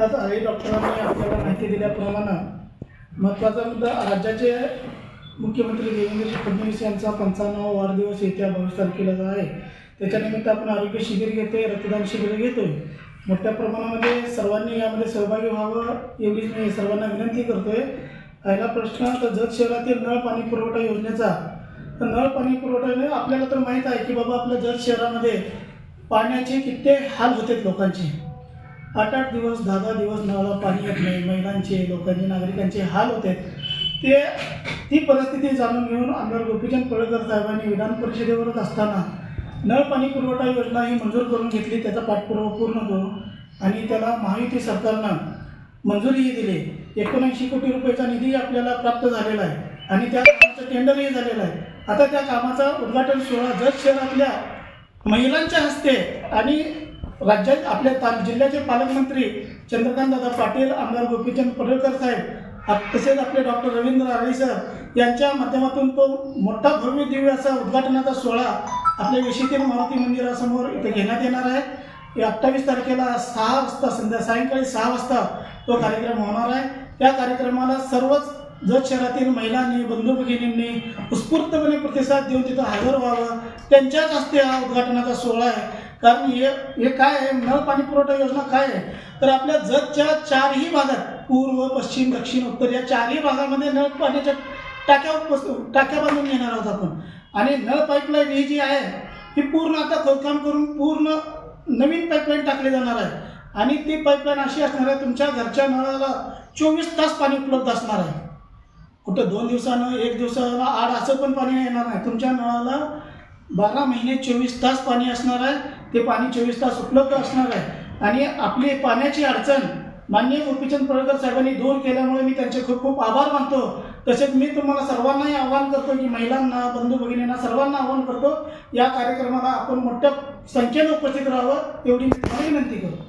आत्ताच आई डॉक्टरांनी आपल्याला माहिती दिल्याप्रमाणे महत्त्वाचा मुद्दा राज्याचे मुख्यमंत्री देवेंद्र फडणवीस यांचा पंचाण्णव वाढदिवस येत्या बावीस तारखेला आहे. त्याच्यानिमित्त आपण आरोग्य शिबिर घेतोय रक्तदान शिबिर घेतोय. मोठ्या प्रमाणामध्ये सर्वांनी यामध्ये सहभागी व्हावं एवढीच मी सर्वांना विनंती करतोय. पहिला प्रश्न तर जत शहरातील नळ पाणी पुरवठा योजनेचा. तर नळ पाणी पुरवठा आपल्याला तर माहीत आहे की बाबा आपल्या जत शहरामध्ये पाण्याचे कित्येक हाल होते लोकांचे. आठ आठ दिवस दहा दहा दिवस नळाला पाणी येत नाही. महिलांचे लोकांचे नागरिकांचे हाल होते. ते ती परिस्थिती जाणून घेऊन आमदार गोपीचंद पळकर साहेबांनी विधान परिषदेवरच असताना नळ पाणी पुरवठा योजना ही मंजूर करून घेतली. त्याचा पाठपुरावा पूर्ण करू आणि त्याला महायुती सरकारनं मंजुरीही दिली. एकोणऐंशी कोटी रुपयाचा निधी आपल्याला प्राप्त झालेला आहे आणि त्या कामाचं टेंडरही झालेलं आहे. आता त्या कामाचा उद्घाटन सोहळा जत शहरातल्या महिलांच्या हस्ते आणि राज्यात आपल्या ता जिल्ह्याचे पालकमंत्री चंद्रकांतदादा पाटील आमदार गोपीचंद पडळकर साहेब तसेच आपले डॉक्टर रवींद्र आरे सर यांच्या माध्यमातून तो मोठा भव्य दिव्य असा उद्घाटनाचा सोहळा आपल्या वेशीतील मारुती मंदिरासमोर इथे घेण्यात येणार आहे. अठ्ठावीस तारखेला सहा वाजता संध्या सायंकाळी सहा वाजता तो कार्यक्रम होणार आहे. त्या कार्यक्रमाला सर्वच जत शहरातील महिलांनी बंधू भगिनींनी उत्स्फूर्तपणे प्रतिसाद देऊन तिथं हजर व्हावं. त्यांच्याच हस्ते हा उद्घाटनाचा सोहळा आहे. कारण हे हे काय आहे? नळ पाणी पुरवठा योजना काय आहे? तर आपल्या जगच्या चारही भागात पूर्व पश्चिम दक्षिण उत्तर या चारही भागामध्ये नळ पाण्याच्या टाक्या टाक्या बांधून घेणार आहोत आपण. आणि नळ पाईपलाईन ही जी आहे ही पूर्ण आता खोदकाम करून पूर्ण नवीन पाईपलाईन टाकली जाणार आहे. आणि ती पाईपलाईन अशी असणार आहे तुमच्या घरच्या नळाला चोवीस तास पाणी उपलब्ध असणार आहे. कुठं दोन दिवसानं एक दिवसाला आड असं पण पाणी येणार नाही. तुमच्या नळाला बारा महिने चोवीस तास पाणी असणार आहे ते पाणी चोवीस तास उपलब्ध असणार आहे. आणि आपली पाण्याची अडचण माननीय गोपीचंद पडळकर साहेबांनी दूर केल्यामुळे मी त्यांचे खूप खूप आभार मानतो. तसेच मी तुम्हाला सर्वांनाही आवाहन करतो की महिलांना बंधू भगिनींना सर्वांना आवाहन करतो या कार्यक्रमाला आपण मोठ्या संख्येनं उपस्थित राहावं एवढी विनंती करतो.